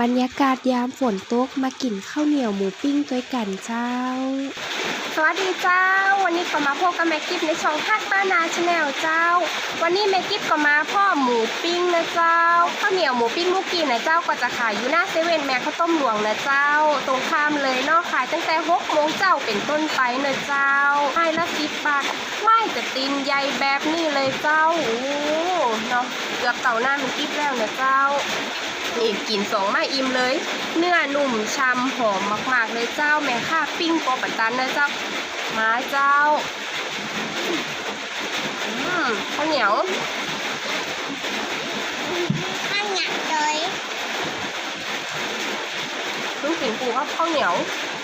บรรยากาศยามฝนตกมากินข้าวเหนียวหมูปิ้งด้วยกันเจ้า สวัสดีเจ้า วันนี้ก็มาพบกับแม็กกิฟในช่องทักบ้านาชาแนลเจ้า วันนี้แม็กกิฟก็มาพ่อหมูปิ้งนะเจ้าข้าวเหนียวหมูปิ้งมุกกี้นะเจ้าก็จะขายอยู่หน้าเซเว่นแม่ข้าวต้มหลวงนะเจ้า ตรงข้ามเลยเนอกขายตั้งแต่หกโมงเจ้าเป็นต้นไปนะเจ้าให้ละสิบบาทไหว้จะตีนใหญ่แบบนี้เลยเจ้าโอ้ เนาะเกือบเต่าหน้ามันกิฟแล้วนะเจ้า นี่กินสองไม้อิ่มเลย เนื้อหนุ่มชำหอมมากๆเลยเจ้าแม่ค่าปิ้งโปอปัตตันนะเจ้ามาเจ้าอืมข้าวเหนียวข้างหนักเลยลูกสิงปูครับข้าวเหนียวข